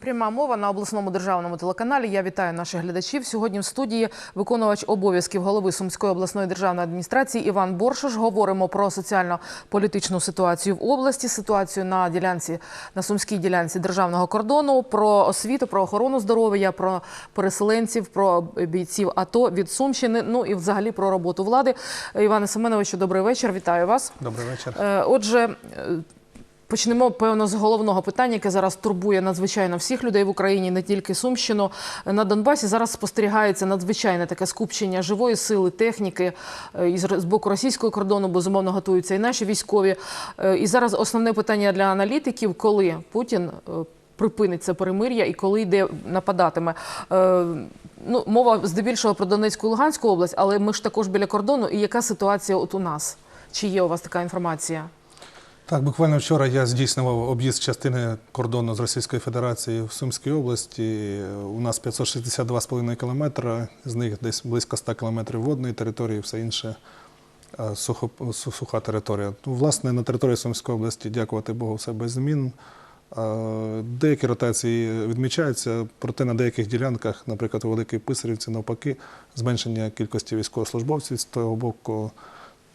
Пряма мова на обласному державному телеканалі. Я вітаю наших глядачів. Сьогодні в студії виконувач обов'язків голови Сумської обласної державної адміністрації Іван Боршиш. Говоримо про соціально-політичну ситуацію в області, ситуацію на ділянці на сумській ділянці державного кордону, про освіту, про охорону здоров'я, про переселенців, про бійців АТО від Сумщини. Ну і взагалі про роботу влади. Іване Семеновичу, добрий вечір. Вітаю вас. Добрий вечір. Е, Отже, почнемо певно з головного питання, яке зараз турбує надзвичайно всіх людей в Україні, не тільки Сумщину. На Донбасі зараз спостерігається надзвичайне таке скупчення живої сили, техніки е, із з боку російського кордону. Безумовно готуються і наші військові. Е, І зараз основне питання для аналітиків: коли Путін е, припинить це перемир'я і коли йде нападатиме. Ну, мова здебільшого про Донецьку і Луганську область, але ми ж також біля кордону. І яка ситуація от у нас? Чи є у вас така інформація? Так, буквально вчора я здійснював об'їзд частини кордону з Російською Федерацією в Сумській області. У нас 562,5 кілометри, з них десь близько 100 кілометрів водної території, все інше е, суха територія. Ну, власне, на території Сумської області, дякувати Богу, все без змін. Е, Деякі ротації відмічаються, проте на деяких ділянках, наприклад, у Великій Писарівці, навпаки, зменшення кількості військовослужбовців з того боку.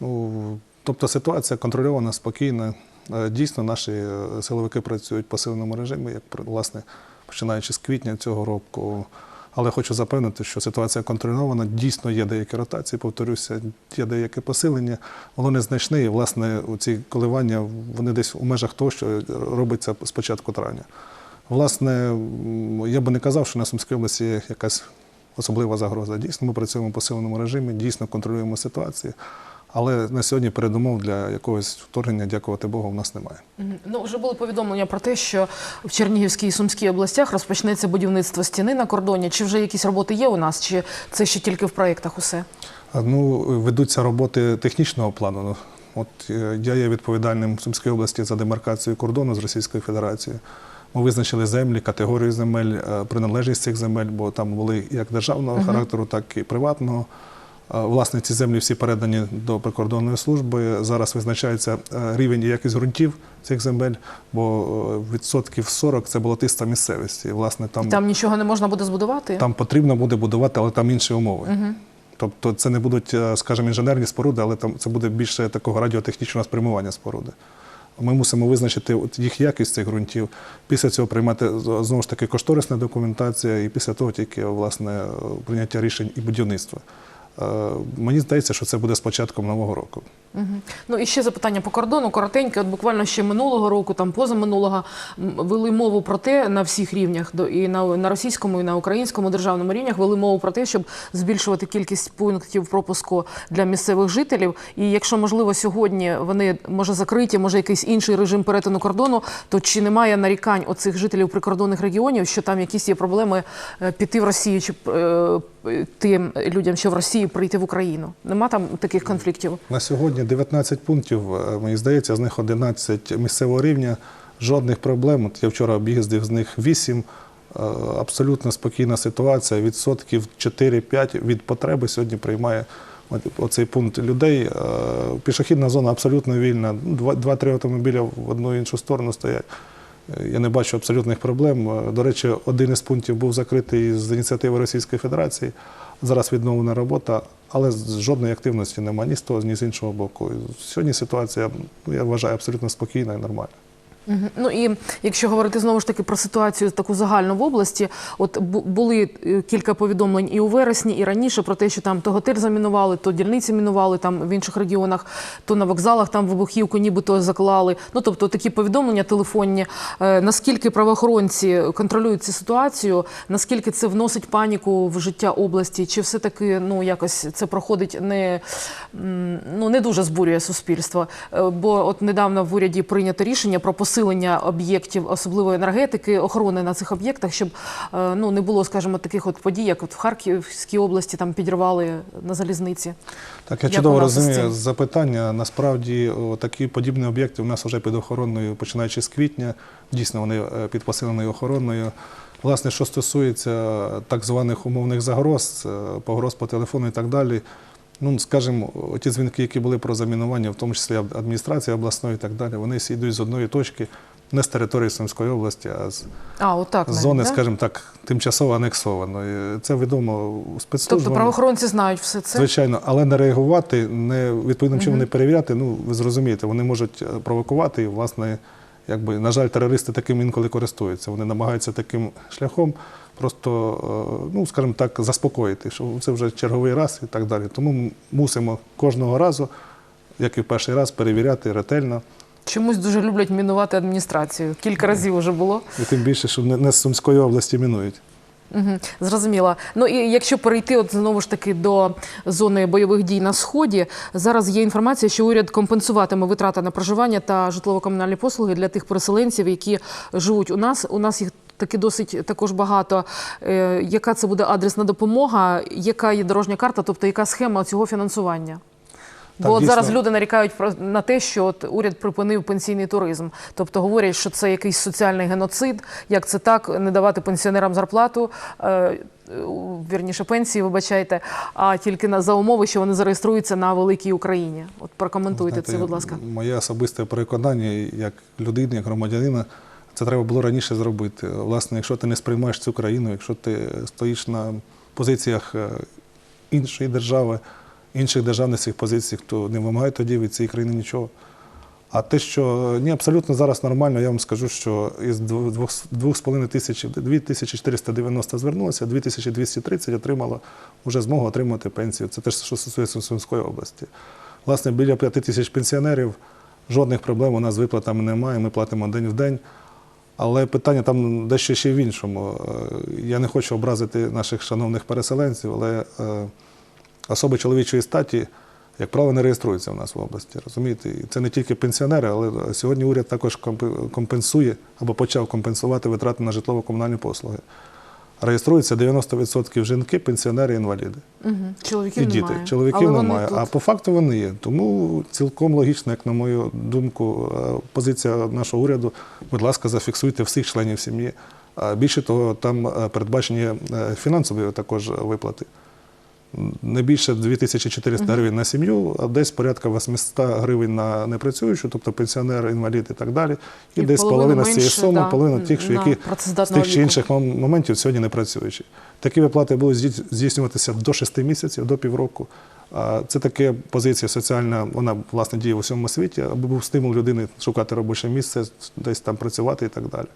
Ну, тобто ситуація контрольована, спокійна. Е, Дійсно, наші е, силовики працюють в посиленому режимі, як власне починаючи з квітня цього року. Але хочу запевнити, що ситуація контрольована. Дійсно є деякі ротації, повторюся, є деяке посилення. Воно незначне, і власне ці коливання вони десь у межах того, що робиться з початку травня. Власне, я би не казав, що на Сумській області є якась особлива загроза. Дійсно, ми працюємо в посиленому режимі, дійсно контролюємо ситуацію. Але на сьогодні передумов для якогось вторгнення, дякувати Богу, в нас немає. Ну, вже були повідомлення про те, що в Чернігівській і Сумській областях розпочнеться будівництво стіни на кордоні. Чи вже якісь роботи є у нас, чи це ще тільки в проєктах усе? Ну, ведуться роботи технічного плану. Ну, От е, я є відповідальним в Сумській області за демаркацію кордону з Російською Федерацією. Ми визначили землі, категорію земель, е, приналежність цих земель, бо там були як державного характеру, так і приватного. Власне, ці землі всі передані до прикордонної служби. Зараз визначається е, рівень і якість ґрунтів цих земель, бо е, відсотків 40 це болотиста місцевість. І, власне, там, Там нічого не можна буде збудувати? там потрібно буде будувати, але там інші умови. Тобто це не будуть, е, скажімо, інженерні споруди, але там це буде більше такого радіотехнічного спрямування споруди. Ми мусимо визначити їх якість цих ґрунтів. Після цього приймати знову ж таки кошторисна документація, і після того тільки власне прийняття рішень і будівництва. Е, Мені здається, що це буде з початком нового року. Ну і ще запитання по кордону, коротеньке. От буквально ще минулого року, там позаминулого, вели мову про те на всіх рівнях, і на, на російському, і на українському державному рівнях вели мову про те, щоб збільшувати кількість пунктів пропуску для місцевих жителів. І якщо можливо сьогодні вони може закриті, може якийсь інший режим перетину кордону, то чи немає нарікань оцих жителів прикордонних регіонів, що там якісь є проблеми е, піти в Росію чи е, тим людям, що в Росії прийти в Україну? Нема там таких конфліктів? На сьогодні 19 пунктів, е, мені здається, з них 11 місцевого рівня. Жодних проблем. От я вчора об'їздив з них 8. Е, Абсолютно спокійна ситуація. Відсотків 4-5 від потреби сьогодні приймає оцей пункт людей. Е, Пішохідна зона абсолютно вільна. Два- Два-три автомобіля в одну іншу сторону стоять. Я не бачу абсолютних проблем. До речі, один із пунктів був закритий з ініціативи Російської Федерації. Зараз відновлена робота, але жодної активності немає ні з того, ні з іншого боку. Сьогодні ситуація, ну, я вважаю, абсолютно спокійна і нормальна. Ну і якщо говорити знову ж таки про ситуацію таку загальну в області, от бу- були е, кілька повідомлень і у вересні, і раніше про те, що там то готель замінували, то дільниці мінували там в інших регіонах, то на вокзалах там вибухівку нібито заклали. Ну тобто такі повідомлення телефонні. Е, Наскільки правоохоронці контролюють цю ситуацію, наскільки це вносить паніку в життя області, чи все таки ну якось це проходить не ну не дуже збурює суспільство? Е, Бо от недавно в уряді прийнято рішення про посилення об'єктів, особливо енергетики, охорони на цих об'єктах, щоб е, ну не було, скажімо, таких от подій, як от в Харківській області там підірвали на залізниці. Так, я Як чудово розумію цим? запитання. Насправді такі подібні об'єкти у нас вже під охороною, починаючи з квітня. Дійсно, вони е, під посиленою охороною. Власне, що стосується так званих умовних загроз, е, погроз по телефону і так далі. Ну, скажімо, ті дзвінки, які були про замінування, в тому числі адміністрації обласної і так далі, вони всі йдуть з одної точки. не з території Сумської області, а з А, отак. зони, да? скажімо так, тимчасово анексованої. Це відомо у спецслужбам. Тобто правоохоронці знають все це. Звичайно, але не реагувати, не відповідним чином Мгм. не перевіряти. Ну ви зрозумієте, вони можуть е, провокувати і, власне, якби на жаль, терористи таким інколи користуються. Вони намагаються таким шляхом просто, е, ну скажімо так, заспокоїти, що це вже черговий раз і так далі. Тому ми мусимо кожного разу, як і в перший раз, перевіряти ретельно. Чомусь дуже люблять мінувати адміністрацію. Кілька разів вже було. І тим більше, що не з Сумської області мінують. Угу, зрозуміло. Ну і якщо перейти от знову ж таки до зони бойових дій на сході, зараз є інформація, що уряд компенсуватиме витрати на проживання та житлово-комунальні послуги для тих переселенців, які живуть у нас. У нас їх таки досить також багато. Е, яка це буде адресна допомога? Яка є дорожня карта? Тобто яка схема цього фінансування? Так, Бо от дійсно. зараз люди нарікають на те, що от уряд припинив пенсійний туризм. Тобто говорять, що це якийсь соціальний геноцид. Як це так, не давати пенсіонерам зарплату, е, вірніше пенсії, вибачайте, а тільки на за умови, що вони зареєструються на великій Україні. От прокоментуйте Знаєте, це, будь ласка. Моє особисте переконання, як людини, як громадянина, це треба було раніше зробити. Власне, якщо ти не сприймаєш цю країну, якщо ти стоїш на позиціях е, іншої держави, інших державницьких позицій, то не вимагає тоді від цієї країни нічого. А те, що ні, абсолютно зараз нормально, я вам скажу, що із 2,5 тисячі, 2490 звернулося, 2230 отримало вже змогу отримати пенсію. Це те, що стосується Сумської області. Власне, біля 5 тисяч пенсіонерів, жодних проблем у нас з виплатами немає, ми платимо день в день. Але питання там дещо ще в іншому. Е, Я не хочу образити наших шановних переселенців, але е, особи чоловічої статі, як правило, не реєструються в нас в області. Розумієте? І це не тільки пенсіонери, але сьогодні уряд також компенсує або почав компенсувати витрати на житлово-комунальні послуги. Реєструються 90% жінки, пенсіонери, інваліди Угу. Чоловіків і діти. немає. Чоловіків Але немає. А по факту вони є. Тому цілком логічно, як на мою думку, е, позиція нашого уряду. Будь ласка, зафіксуйте всіх членів сім'ї. А Більше того, там е, передбачені е, фінансові також виплати. Не більше 2400 гривень на сім'ю, а десь порядка 800 гривень на непрацюючу, тобто пенсіонер, інвалід і так далі. І, І десь половина з цієї суми, половина тих, що які з тих чи інших моментів сьогодні не працюючі. Такі виплати будуть здійснюватися до 6 місяців, до півроку. Це така позиція соціальна, вона власне діє в усьому світі, аби був стимул людини шукати робоче місце, десь там працювати і так далі.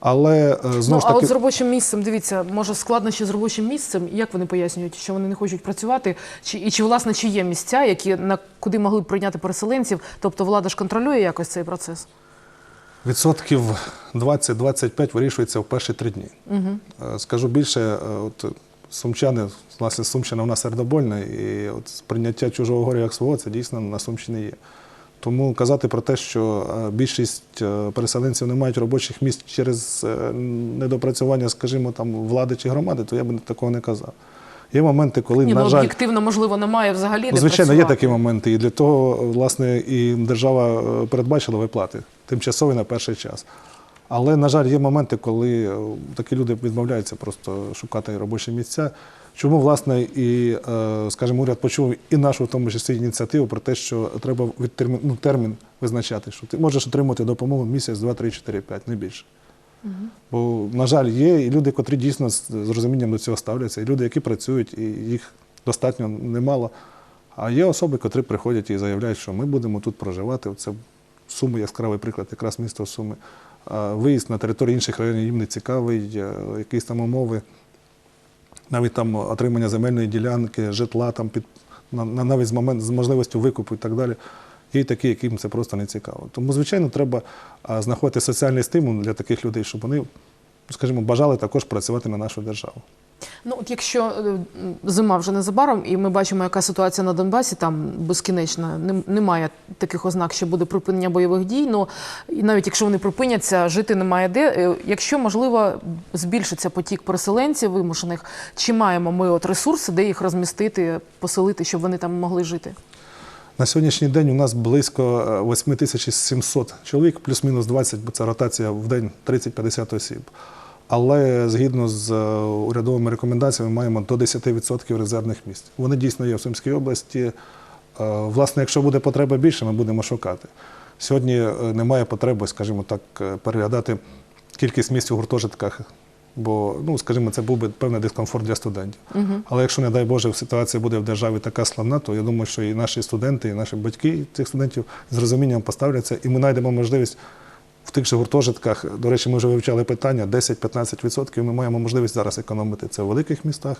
Але е, Ну, знову ж а от з робочим місцем, дивіться, може складнощі з робочим місцем. Як вони пояснюють, що вони не хочуть працювати? Чи і чи власне чи є місця, які на куди могли б прийняти переселенців? Тобто влада ж контролює якось цей процес? відсотків 20-25 вирішується в перші три дні. Угу. Скажу більше, е, от сумчани, власне, Сумщина у нас сердобольна, і от сприйняття чужого горя як свого, це дійсно на Сумщині є. Тому казати про те, що е, більшість е, переселенців не мають робочих місць через е, недопрацювання, скажімо, там влади чи громади, то я б такого не казав. Є моменти, коли, Ні, на ну жаль, об'єктивно можливо немає взагалі. Де Звичайно, є такі моменти. І для того, власне, і держава передбачила виплати тимчасові на перший час. Але, на жаль, є моменти, коли такі люди відмовляються просто шукати робочі місця. Чому, власне, і, е, скажімо, уряд почув і нашу, в тому числі, ініціативу про те, що треба від термін, ну, термін визначати, що ти можеш отримати допомогу місяць, два, три, чотири, п'ять, не більше. Бо, на жаль, є і люди, котрі дійсно з з розумінням до цього ставляться, і люди, які працюють, і їх достатньо немало. А є особи, котрі приходять і заявляють, що ми будемо тут проживати. Це Суми, яскравий приклад, якраз місто Суми. Виїзд на територію інших районів їм не цікавий, е, якісь там умови, навіть там отримання земельної ділянки, житла, там під, на- на- навіть з, момент, з можливістю викупу і так далі. Є такі, яким це просто не цікаво. Тому, звичайно, треба знаходити соціальний стимул для таких людей, щоб вони, скажімо, бажали також працювати на нашу державу. Ну, от якщо е, зима вже незабаром, і ми бачимо, яка ситуація на Донбасі, там безкінечна, немає таких ознак, що буде припинення бойових дій. Ну і навіть якщо вони припиняться, жити немає де. Е, Якщо можливо збільшиться потік переселенців вимушених, чи маємо ми от ресурси, де їх розмістити, поселити, щоб вони там могли жити? На сьогоднішній день у нас близько е, 8700 чоловік, плюс-мінус 20, бо це ротація в день 30-50 осіб. Але згідно з е, урядовими рекомендаціями маємо до 10% резервних місць. Вони дійсно є в Сумській області. Е, Власне, якщо буде потреба більше, ми будемо шукати. Сьогодні е, немає потреби, скажімо так, переглядати кількість місць у гуртожитках, бо, ну, скажімо, це був би певний дискомфорт для студентів. Але якщо, не дай Боже, ситуація буде в державі така славна, то я думаю, що і наші студенти, і наші батьки цих студентів з розумінням поставляться, і ми знайдемо можливість в тих же гуртожитках. До речі, ми вже вивчали питання: 10-15% ми маємо можливість зараз економити. Це в великих містах.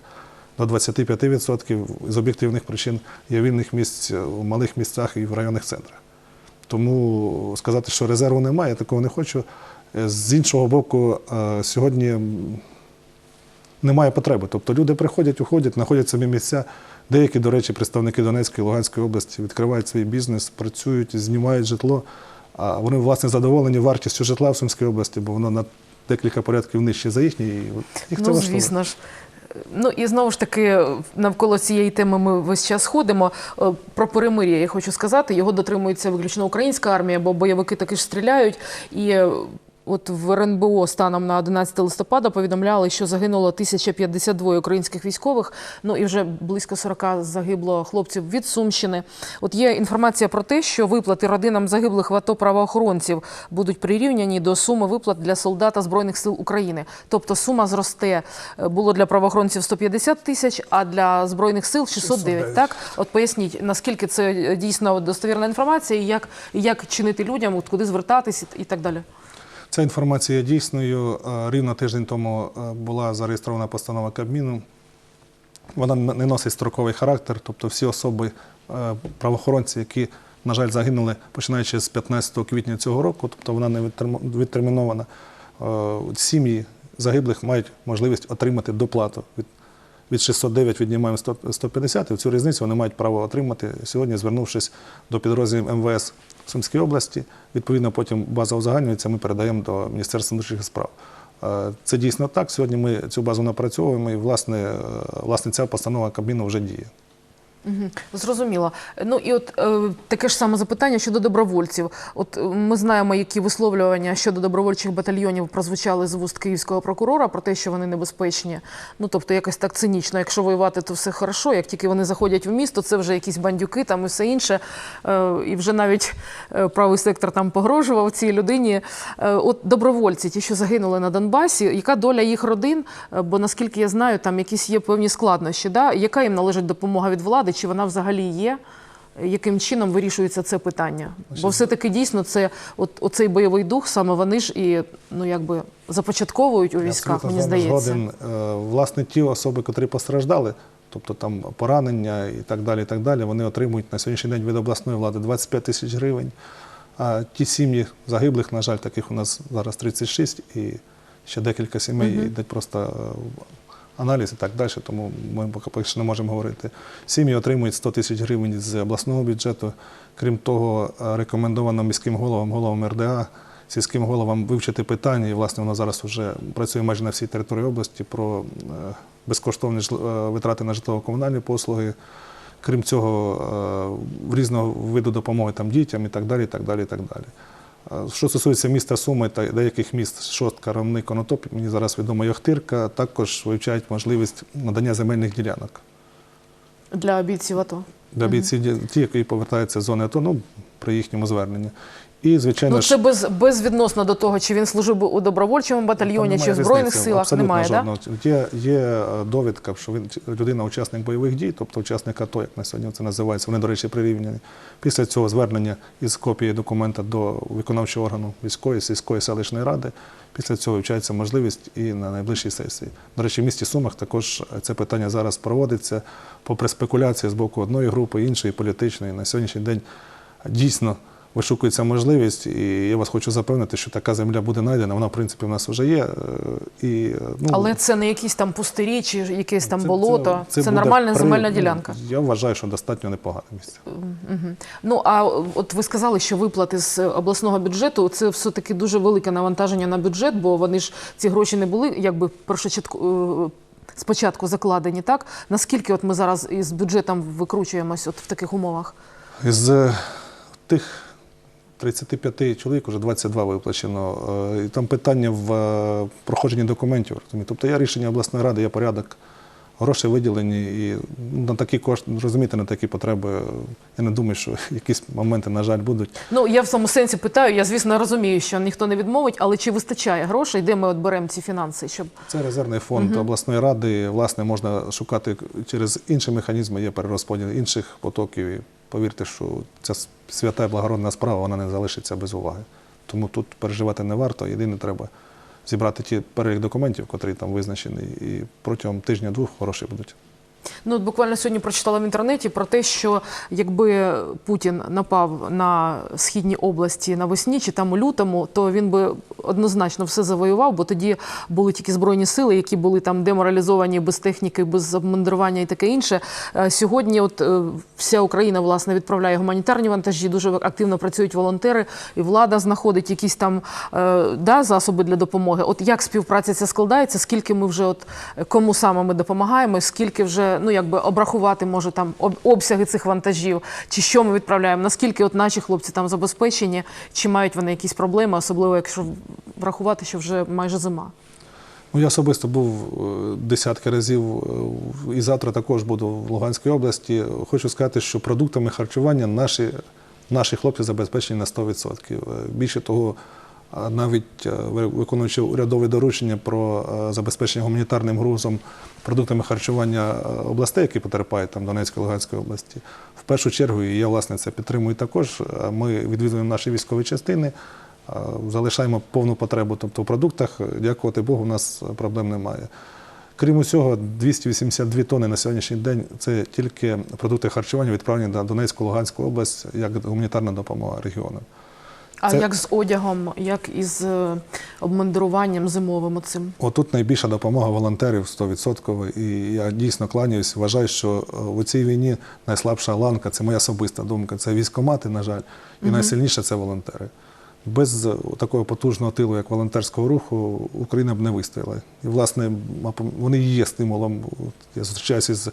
До 25% з об'єктивних причин є вільних місць у малих місцях і в районних центрах. Тому сказати, що резерву немає, я такого не хочу. Е, З іншого боку, е, сьогодні немає потреби. Тобто люди приходять, уходять, знаходять собі місця. Деякі, до речі, представники Донецької Луганської області відкривають свій бізнес, працюють, знімають житло. А вони, власне, задоволені вартістю житла в Сумській області, бо воно на декілька порядків нижче за їхні. І от їх це Ну, звісно ж. Ну і знову ж таки, навколо цієї теми ми весь час ходимо. Е, Про перемир'я я хочу сказати. Його дотримується виключно українська армія, бо бойовики таки ж стріляють. І е, от в РНБО станом на 11 листопада повідомляли, що загинуло 1052 українських військових. Ну і вже близько 40 загибло хлопців від Сумщини. От є інформація про те, що виплати родинам загиблих в АТО правоохоронців будуть прирівняні до суми виплат для солдата збройних сил України. Тобто сума зросте. Е, Було для правоохоронців 150 тисяч, а для збройних сил 609. 609. Так, от поясніть, наскільки це е, дійсно достовірна інформація, і як, як чинити людям, от куди звертатись і так далі. Ця інформація дійсною. Е, Рівно тиждень тому е, була зареєстрована постанова Кабміну. Вона не носить строковий характер, тобто всі особи, е, правоохоронці, які, на жаль, загинули починаючи з 15 квітня цього року, тобто вона не відтерм- відтермінована. Сім'ї загиблих мають можливість отримати доплату. Від, від 609 віднімаємо 150, і цю різницю вони мають право отримати сьогодні, звернувшись до підрозділів МВС в Сумській області. Відповідно, потім база узагальнюється, ми передаємо до Міністерства внутрішніх справ. Е, Це дійсно так. Сьогодні ми цю базу напрацьовуємо, і власне, е, власне ця постанова Кабміну вже діє. Зрозуміло. Ну і от е, таке ж саме запитання щодо добровольців. От е, ми знаємо, які висловлювання щодо добровольчих батальйонів прозвучали з вуст київського прокурора про те, що вони небезпечні. Ну тобто, якось так цинічно. Якщо воювати, то все хорошо. Як тільки вони заходять в місто, це вже якісь бандюки там і все інше. Е, і вже навіть е, правий сектор там погрожував цій людині. Е, от добровольці, ті, що загинули на Донбасі, яка доля їх родин? Е, Бо наскільки я знаю, там якісь є певні складнощі. Да? Яка їм належить допомога від влади? Чи вона взагалі є? Яким чином вирішується це питання? Бо все-таки дійсно це от оцей бойовий дух, саме вони ж і ну якби започатковують у військах, мені здається. Згоден. Е, Власне, ті особи, котрі постраждали, тобто там поранення і так далі, і так далі, вони отримують на сьогоднішній день від обласної влади 25 тисяч гривень. А ті сім'ї загиблих, на жаль, таких у нас зараз 36, і ще декілька сімей Мгм. йде просто е, аналіз і так далі, тому ми поки що не можемо говорити. Сім'ї отримують 100 тисяч гривень з обласного бюджету. Крім того, рекомендовано міським головам, головам РДА, сільським головам вивчити питання, і власне воно зараз вже працює майже на всій території області про е, безкоштовні е, витрати на житлово-комунальні послуги. Крім цього, е, різного виду допомоги там дітям і так далі. І так далі, і так далі. Що стосується міста Суми та деяких міст Шостка, Ромни, Конотоп, мені зараз відомо Йохтирка, також вивчають можливість надання земельних ділянок. Для бійців АТО. Для бійців, ті, які повертаються з зони АТО, ну, при їхньому зверненні. І, звичайно Ну це без безвідносно до того, чи він служив би у добровольчому батальйоні, чи в збройних різниці, силах. абсолютно Немає, жодного. Є, є е, довідка, що він людина учасник бойових дій, тобто учасник АТО, як на сьогодні це називається. Вони, до речі, прирівняні. Після цього звернення із копією документа до виконавчого органу військової, сільської селищної ради. Після цього вивчається можливість і на найближчій сесії. До речі, в місті Сумах також це питання зараз проводиться. Попри спекуляції з боку одної групи, іншої політичної, на сьогоднішній день дійсно вишукується можливість, і я вас хочу запевнити, що така земля буде знайдена. Вона, в принципі, в нас вже є. е, І, е, ну, Але це не якісь там пустирі чи якесь там це- болото. Це, буде нормальна при- земельна ну, ділянка. Я вважаю, що достатньо непогане місце. Ну а от ви сказали, що виплати з обласного бюджету це все таки дуже велике навантаження на бюджет, бо вони ж ці гроші не були якби першочатку. е, Спочатку закладені, так наскільки от ми зараз із бюджетом викручуємось от в таких умовах? З тих 35 чоловік вже 22 виплачено. Е, І там питання в е, проходженні документів. Тобто є рішення обласної ради, є порядок Гроші виділені і ну, на такі кошти, розумієте, на такі потреби. Я не думаю, що якісь моменти, на жаль, будуть. Ну я в цьому сенсі питаю. Я звісно розумію, що ніхто не відмовить, але чи вистачає грошей, де ми от беремо ці фінанси, щоб Це резервний фонд обласної ради. Власне, можна шукати через інші механізми, є перерозподіл інших потоків. Повірте, що ця свята благородна справа вона не залишиться без уваги. Тому тут переживати не варто. Єдине треба зібрати ті перелік документів, котрі там визначені, і протягом тижня-двох хороші будуть. Ну, от буквально сьогодні прочитала в інтернеті про те, що якби Путін напав на східні області навесні чи там у лютому, то він би однозначно все завоював, бо тоді були тільки збройні сили, які були там деморалізовані без техніки, без обмундрування і таке інше. Е, Сьогодні, от е, вся Україна власне відправляє гуманітарні вантажі, дуже активно працюють волонтери, і влада знаходить якісь там е, да, засоби для допомоги. От як співпраця ця складається? Скільки ми вже от кому саме ми допомагаємо? Скільки вже ну якби обрахувати може там обсяги цих вантажів, чи що ми відправляємо? Наскільки от наші хлопці там забезпечені, чи мають вони якісь проблеми, особливо якщо врахувати, що вже майже зима? Ну, я особисто був е, десятки разів е, і завтра також буду в Луганській області. Хочу сказати, що продуктами харчування наші, наші хлопці забезпечені на 100%. Е, Більше того, навіть е, виконуючи урядове доручення про е, забезпечення гуманітарним грузом продуктами харчування е, областей, які потерпають там Донецької Луганської області, в першу чергу, і я власне це підтримую також. Ми відвідуємо наші військові частини. Залишаємо повну потребу. Тобто в продуктах, дякувати Богу, у нас проблем немає. Крім усього, 282 тонни на сьогоднішній день це тільки продукти харчування, відправлені на Донецьку, Луганську область як гуманітарна допомога регіону. А Це- як з одягом, як із е, обмундируванням зимовим оцим? Отут найбільша допомога волонтерів 100%. І я дійсно кланяюсь. Вважаю, що е, у цій війні найслабша ланка це моя особиста думка. Це військомати, на жаль, і найсильніше це волонтери. Без е, такого потужного тилу, як волонтерського руху, Україна б не вистояла. І, власне, вони є стимулом. Я зустрічаюся з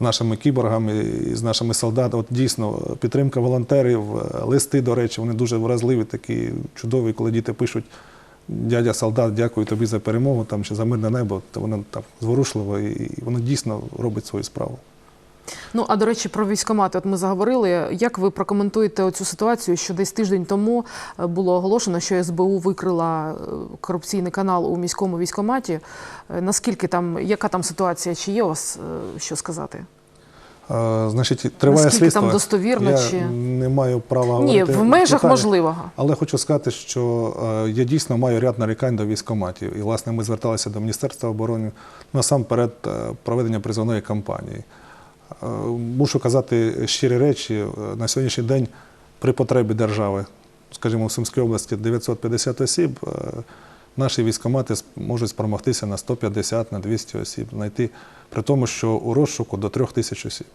нашими кіборгами і з нашими солдатами. От дійсно підтримка волонтерів, е, листи, до речі, вони дуже вразливі, такі чудові, коли діти пишуть. Дядя солдат, дякую тобі за перемогу там чи за мирне небо. То воно так зворушливо і воно дійсно робить свою справу. Ну а до речі, про військомати. От ми заговорили. Як ви прокоментуєте оцю ситуацію, що десь тиждень тому е, було оголошено, що СБУ викрила е, корупційний канал у міському військоматі? Е, Наскільки там, яка там ситуація? Чи є у вас що сказати? Значить, триває Наскільки слідство. там достовірно, я чи- не маю права Ні, в межах деталі. можливого. Але хочу сказати, що я дійсно маю ряд нарікань до військоматів. І, власне, ми зверталися до Міністерства оборони насамперед проведення призовної кампанії. Е, Мушу казати щирі речі. Е, На сьогоднішній день при потребі держави, скажімо, в Сумській області 950 осіб, е, наші військомати можуть спромогтися на 150, на 200 осіб, знайти, при тому, що у розшуку до 3 тисяч осіб.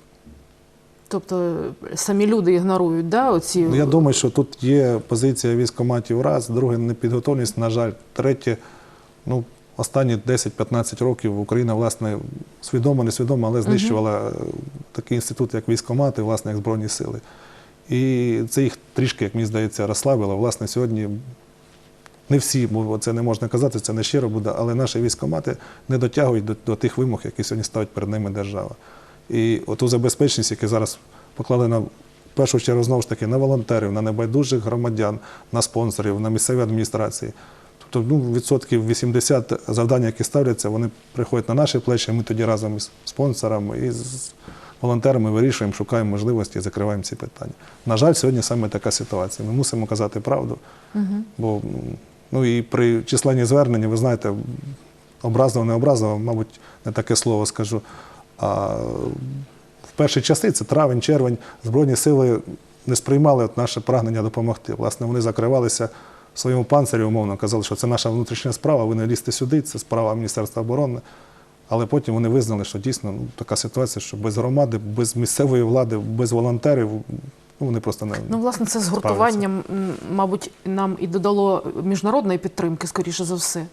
Тобто самі люди ігнорують, да, оці Ну, я думаю, що тут є позиція військоматів раз, друге непідготовленість, на жаль, третє, ну, останні 10-15 років Україна, власне, свідомо, несвідомо, але знищувала е, такий інститут, як військомати, власне, як Збройні сили. І це їх трішки, як мені здається, розслабило. Власне, сьогодні не всі, бо це не можна казати, це не щиро буде, але наші військомати не дотягують до, до тих вимог, які сьогодні ставить перед ними держава. І оту забезпеченість, яка зараз покладена в першу чергу знову ж таки на волонтерів, на небайдужих громадян, на спонсорів, на місцеві адміністрації. Тобто ну, відсотків 80 завдань, які ставляться, вони приходять на наші плечі, ми тоді разом із спонсорами і з волонтерами вирішуємо, шукаємо можливості і закриваємо ці питання. На жаль, сьогодні саме така ситуація. Ми мусимо казати правду. Бо ну, і при численні звернення, ви знаєте, образливо, не образливо, мабуть, не таке слово скажу. А в перші часи, це травень, червень, Збройні сили не сприймали от наше прагнення допомогти. Власне, вони закривалися в своєму панцирі, умовно казали, що це наша внутрішня справа, ви не лізьте сюди, це справа Міністерства оборони. Але потім вони визнали, що дійсно ну, така ситуація, що без громади, без місцевої влади, без волонтерів, ну вони просто не Ну, власне, це згуртування, мабуть, нам і додало міжнародної підтримки, скоріше за все.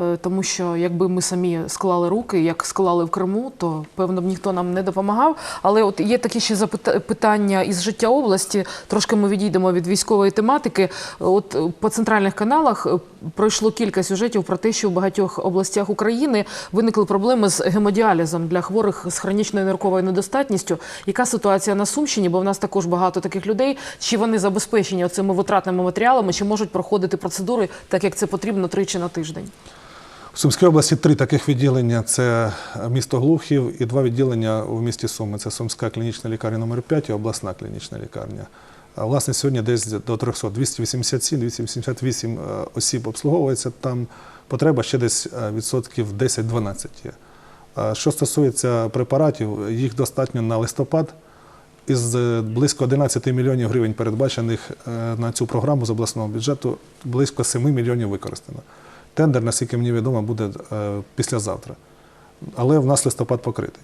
Е, Тому що якби ми самі склали руки, як склали в Криму, то певно б ніхто нам не допомагав. Але от є такі ще запита- питання із життя області. Трошки ми відійдемо від військової тематики. От е, по центральних каналах е, пройшло кілька сюжетів про те, що в багатьох областях України виникли проблеми з гемодіалізом для хворих з хронічною нирковою недостатністю. Яка ситуація на Сумщині? Бо в нас також багато таких людей. Чи вони забезпечені цими витратними матеріалами, чи можуть проходити процедури так, як це потрібно тричі на тиждень? В Сумській області три таких відділення: це місто Глухів і два відділення у місті Суми. Це Сумська клінічна лікарня номер 5 і обласна клінічна лікарня. Власне, сьогодні десь до 300, 287-288 е, осіб обслуговується. Там потреба ще десь е, відсотків 10-12 є. Що стосується препаратів, їх достатньо на листопад. Із е, близько 11 мільйонів гривень, передбачених на цю програму з обласного бюджету, близько 7 мільйонів використано. Тендер, наскільки мені відомо, буде е, післязавтра. Але в нас листопад покритий.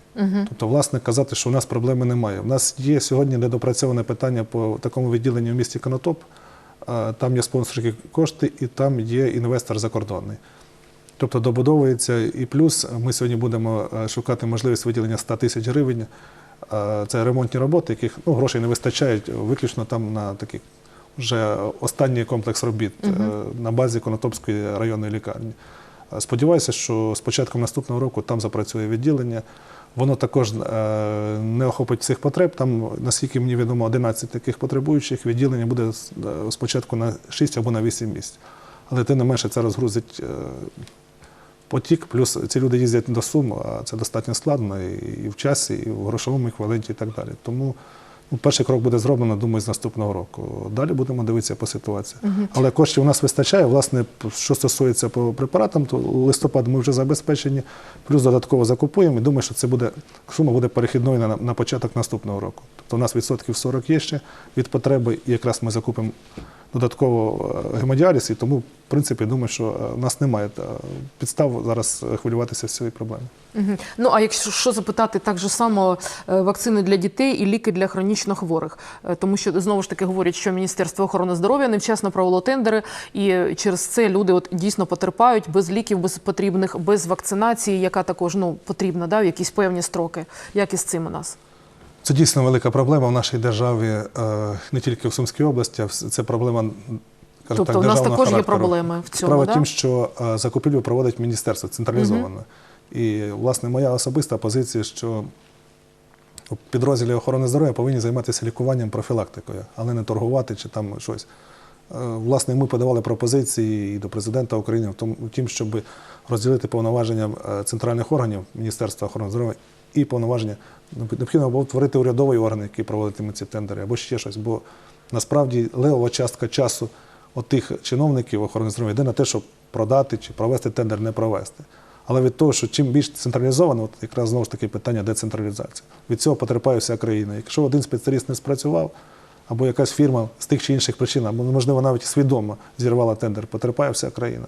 Тобто, власне, казати, що у нас проблеми немає. У нас є сьогодні недопрацьоване питання по такому відділенню в місті Конотоп. Е, Там є спонсорські кошти і там є інвестор закордонний. Тобто добудовується і плюс ми сьогодні будемо е, шукати можливість виділення 100 тисяч гривень. Це ремонтні роботи, яких ну, грошей не вистачає виключно там на такий вже останній комплекс робіт е, на базі Конотопської районної лікарні. Е, Сподіваюся, що з початком наступного року там запрацює відділення. Воно також е, не охопить всіх потреб. Там, наскільки мені відомо, 11 таких потребуючих. Відділення буде спочатку на 6 або на 8 місць. Але тим не менше це розгрузить потік, плюс ці люди їздять до Сум, а це достатньо складно і в часі, і в грошовому еквіваленті і так далі. Тому ну, перший крок буде зроблено, думаю, з наступного року. Далі будемо дивитися по ситуації. Але коштів у нас вистачає. Власне, що стосується по препаратам, то листопад ми вже забезпечені, плюс додатково закупуємо. І думаю, що це буде сума буде перехідною на, на початок наступного року. Тобто у нас відсотків 40 є ще від потреби, і якраз ми закупимо додатково е, гемодіаліз, і тому, в принципі, думаю, що е, у нас немає е, підстав зараз хвилюватися з цієї проблеми. Мгм. Ну а якщо що запитати так же само вакцини для дітей і ліки для хронічно хворих, тому що знову ж таки говорять, що Міністерство охорони здоров'я невчасно провело тендери, і через це люди от дійсно потерпають без ліків, без потрібних, без вакцинації, яка також ну потрібна, да, в якісь певні строки. Як із цим у нас? Це дійсно велика проблема в нашій державі, е, не тільки в Сумській області, а це проблема. Тобто так, в нас також є проблеми в цьому, Справа да? в тім, що е, закупівлю проводить міністерство централізовано. І, власне, моя особиста позиція, що у підрозділі охорони здоров'я повинні займатися лікуванням профілактикою, але не торгувати чи там щось. Е, Власне, ми подавали пропозиції і до президента України в тім, щоб розділити повноваження центральних органів Міністерства охорони здоров'я і повноваження. Необхідно або створити урядовий орган, який проводитиме ці тендери, або ще щось. Бо насправді левова частка часу тих чиновників охорони здоров'я йде на те, щоб продати чи провести тендер, не провести. Але від того, що чим більш централізовано, от якраз знову ж таки питання децентралізації. Від цього потерпає вся країна. Якщо один спеціаліст не спрацював, або якась фірма з тих чи інших причин, або можливо навіть свідомо зірвала тендер, потерпає вся країна.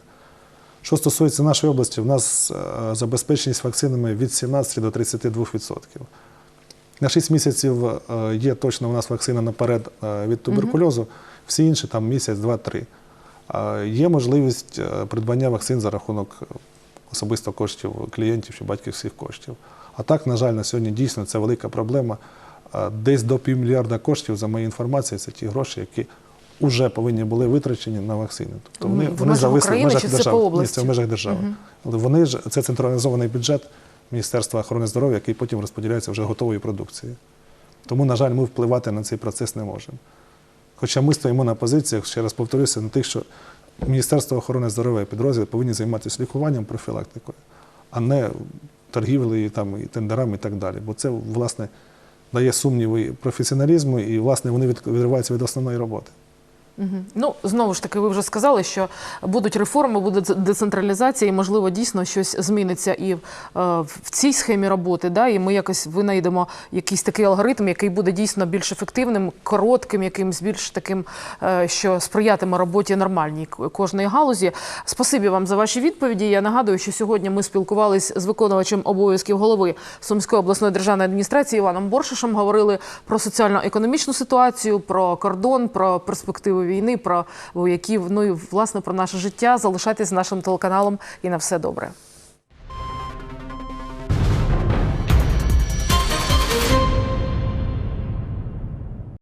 Що стосується нашої області, в нас е, забезпеченість вакцинами від 17 до 32%. На 6 місяців е, є точно у нас вакцина наперед е, від туберкульозу, всі інші там місяць, два-три. Е, Є можливість придбання вакцин за рахунок особисто коштів клієнтів чи батьківських коштів. А так, на жаль, на сьогодні дійсно це велика проблема. Десь до півмільярда коштів, за моєю інформацією, це ті гроші, які вже повинні були витрачені на вакцини. Тобто вони, В вони зависли в межах держави. Ні, це в межах держави. Але вони ж це централізований бюджет Міністерства охорони здоров'я, який потім розподіляється вже готовою продукцією. Тому, на жаль, ми впливати на цей процес не можемо. Хоча ми стоїмо на позиціях, ще раз повторюся, на тих, що Міністерство охорони здоров'я і підрозділи повинні займатися лікуванням, профілактикою, а не торгівлею там, і тендерами і так далі. Бо це, власне, дає сумніви професіоналізму, і, власне, вони відриваються від основної роботи. Ну знову ж таки, ви вже сказали, що будуть реформи, буде децентралізація, і можливо дійсно щось зміниться і е, в цій схемі роботи. Да, і ми якось винайдемо якийсь такий алгоритм, який буде дійсно більш ефективним, коротким, якимсь більш таким, е, що сприятиме роботі нормальній кожної галузі. Спасибі вам за ваші відповіді. Я нагадую, що сьогодні ми спілкувалися з виконувачем обов'язків голови Сумської обласної державної адміністрації Іваном Боршишем. Говорили про соціально-економічну ситуацію, про кордон, про перспективи війни, про які ну і власне про наше життя. Залишайтесь нашим телеканалом і на все добре.